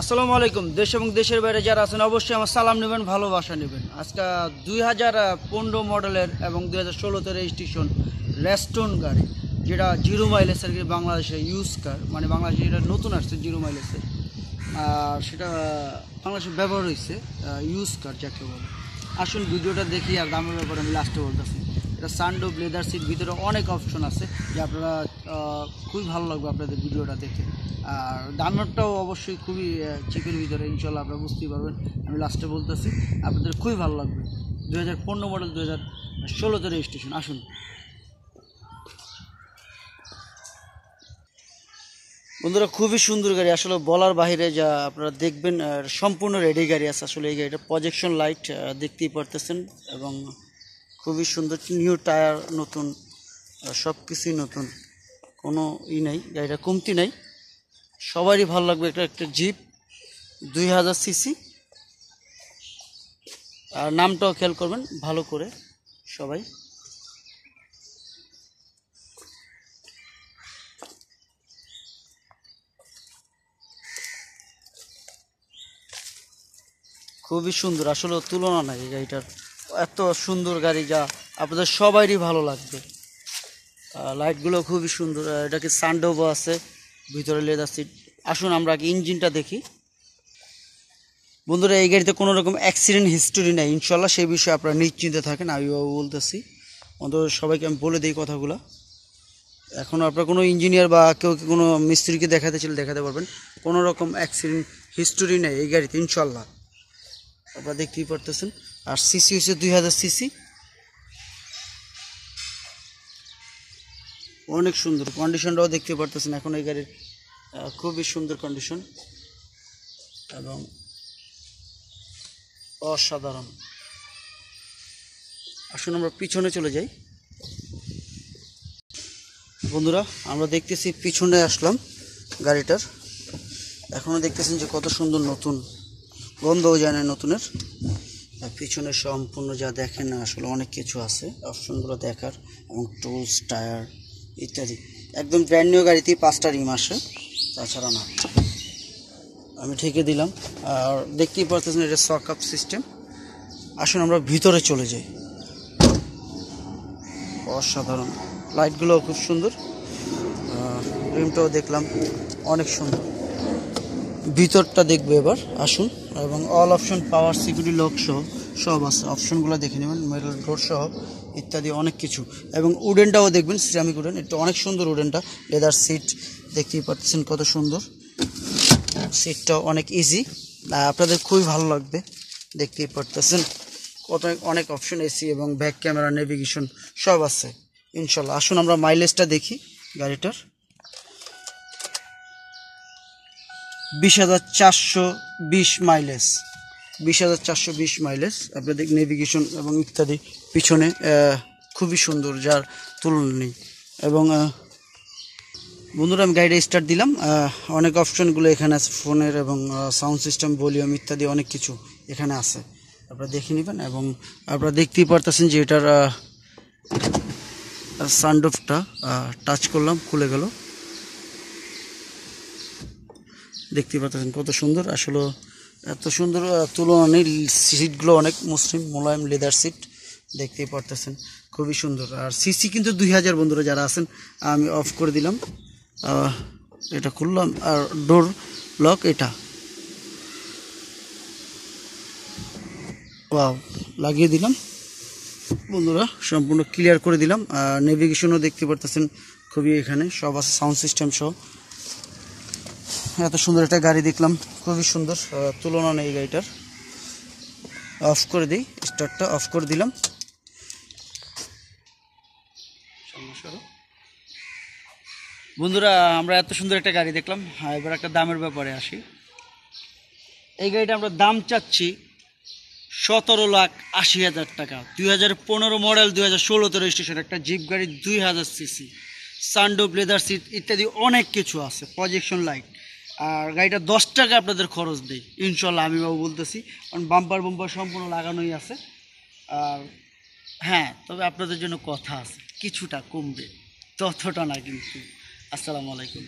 আসসালামু আলাইকুম দেশ এবং দেশের বাইরে যারা আছেন, অবশ্যই আমার সালাম নেবেন, ভালোবাসা নেবেন। আজকে দুই হাজার পনেরো মডেলের এবং দুই হাজার ষোলোতে রেজিস্ট্রেশন রেস্টোন গাড়ি, যেটা জিরো মাইলেজের বাংলাদেশে ইউজ কার মানে বাংলাদেশে যেটা নতুন আসছে জিরো মাইলেজের আর সেটা বাংলাদেশে ব্যবহার হয়েছে ইউজ কার যাকে বলে। আসুন ভিডিওটা দেখি আর দামের ব্যাপারে আমি লাস্টে বলতেছি। এটা সানডোভ লেদার সিট ভিতরে অনেক অপশন আছে, যে আপনারা খুবই ভালো লাগবে আপনাদের ভিডিওটা দেখে। আর দামেরটাও অবশ্যই খুবই চিপের ভিতরে ইনশাল্লাহ আপনারা বুঝতেই পারবেন। আমি লাস্টে বলতেছি, আপনাদের খুবই ভালো লাগবে। দু হাজার পনেরো মডেল দু হাজার রেজিস্ট্রেশন আসুন। বন্ধুরা, খুবই সুন্দর গাড়ি। আসলে বলার বাইরে যা আপনারা দেখবেন সম্পূর্ণ রেডি গাড়ি আছে। আসলে এই গাড়িটা প্রজেকশন লাইট দেখতেই পারতেছেন। এবং খুবই সুন্দর নিউ টায়ার নতুন সব কিছুই নতুন। কোনো ই নাই গাড়িটা কমতি নাই। সবারই ভালো লাগবে এটা একটা জিপ দুই হাজার সিসি আর নামটাও খেয়াল করবেন, ভালো করে সবাই। খুবই সুন্দর আসলে তুলনা নাই গাড়িটার। এত সুন্দর গাড়ি যা, আপনাদের সবারই ভালো লাগবে। লাইটগুলো খুবই সুন্দর এটাকে সানডোভো আছে, ভিতরে লেদার সিট আসুন আমরা আগে ইঞ্জিনটা দেখি। বন্ধুরা, এই গাড়িতে কোনো রকম অ্যাক্সিডেন্ট হিস্টোরি নেই। ইনশাল্লাহ সেই বিষয়ে আপনারা নিশ্চিন্তে থাকেন আমি বলতেছি। অন্তত সবাইকে আমি বলে দিই কথাগুলো। এখন আপনার কোনো ইঞ্জিনিয়ার বা কেউ কি কোনো মিস্ত্রিকে দেখাতে চাইলে দেখাতে পারবেন। কোনো রকম অ্যাক্সিডেন্ট হিস্টোরি নেই এই গাড়িতে ইনশাল্লাহ আপনারা দেখতেই পারতেছেন। আর সিসি হচ্ছে দুই হাজার সিসি অনেক সুন্দর। কন্ডিশনটাও দেখতে পারতেছেন এখন এই গাড়ির খুবই সুন্দর কন্ডিশন এবং অসাধারণ। আসুন আমরা পিছনে চলে যাই। বন্ধুরা, আমরা দেখতেছি পিছনে আসলাম গাড়িটার। এখনও দেখতেছেন যে কত সুন্দর নতুন, গন্ধও যায় না নতুনের। পিছনে সম্পূর্ণ যা দেখেন না, আসলে অনেক কিছু আছে। অপশনগুলো দেখার এবং টুলস টায়ার ইত্যাদি। একদম ব্র্যান্ড নিউ গাড়িতেই পাঁচটা রিম আসে, তাছাড়া না। আমি ঠেকে দিলাম। আর দেখতেই পারতেছেন এটা সক আপ সিস্টেম আসুন আমরা ভিতরে চলে যাই। অসাধারণ। লাইটগুলোও খুব সুন্দর। রিমটাও দেখলাম অনেক সুন্দর। ভিতরটা দেখবে এবার। আসুন। এবং all option power security lock সহ। সব আছে অপশনগুলো দেখে নেবেন মেটাল ডোর সহ, ইত্যাদি অনেক কিছু। এবং উডেনটাও দেখবেন সিরামিক উডেন, এটা অনেক সুন্দর উডেনটা লেদার সিট দেখতেই পাচ্ছেন কত সুন্দর। সিটটাও অনেক ইজি আপনাদের খুবই ভালো লাগবে, দেখতেই পারতেছেন। কত অনেক অপশন এসি এবং ব্যাক ক্যামেরা নেভিগেশন সব আছে, ইনশাল্লাহ। আসুন আমরা মাইলেজটা দেখি গাড়িটার। বিশ হাজার চারশো বিশ মাইলেজ বিশ হাজার চারশো বিশ মাইলেজ আপনাদের নেভিগেশন এবং ইত্যাদি পিছনে খুবই সুন্দর যার তুলনা নেই। এবং বন্ধুরা, আমি গাড়িটা স্টার্ট দিলাম। অনেক অপশনগুলো এখানে আছে, ফোনের এবং সাউন্ড সিস্টেম ভলিউম ইত্যাদি অনেক কিছু এখানে আছে। আপনারা দেখে নেবেন এবং আপনারা দেখতেই পারতেছেন যে এটার সানডোফটা টাচ করলাম, খুলে গেল। দেখতে পাচ্ছেন কত সুন্দর। আসলে এত সুন্দর তুলনা নেই। সিটগুলো অনেক মুসলিম মোলায়েম লেদার সিট দেখতেই পারতেছেন। খুবই সুন্দর। আর সিসি কিন্তু দুই হাজার বন্ধুরা যারা আছেন, আমি অফ করে দিলাম। এটা খুললাম, আর ডোর লক এটা। ওয়াও লাগিয়ে দিলাম। বন্ধুরা, সম্পূর্ণ ক্লিয়ার করে দিলাম। আর নেভিগেশনও দেখতে পারতেছেন, খুবই এখানে। সব আছে সাউন্ড সিস্টেম সহ। এত সুন্দর একটা গাড়ি দেখলাম। খুবই সুন্দর তুলনা নেই গাড়িটার। অফ করে দিই, স্টার্টটা অফ করে দিলাম। বন্ধুরা, আমরা এত সুন্দর একটা গাড়ি দেখলাম। এবার একটা দামের ব্যাপারে আসি। এই গাড়িটা আমরা দাম চাচ্ছি সতেরো লাখ আশি হাজার টাকা। দুই হাজার পনেরো মডেল, দুই হাজার ষোলোতে রেজিস্ট্রেশন একটা জিপ গাড়ি, দুই হাজার সিসি সানডোপ লেদার সিট ইত্যাদি অনেক কিছু আছে প্রজেকশন লাইট আর গাড়িটা দশ টাকা আপনাদের খরচ দেয় ইনশাল্লাহ আমি বাবু বলতেছি, কারণ বাম্পার বাম্পার সম্পূর্ণ লাগানোই আছে। আর হ্যাঁ তবে আপনাদের জন্য কথা আছে, কিছুটা কমবে, ততটা না কিন্তু। আসসালামু আলাইকুম।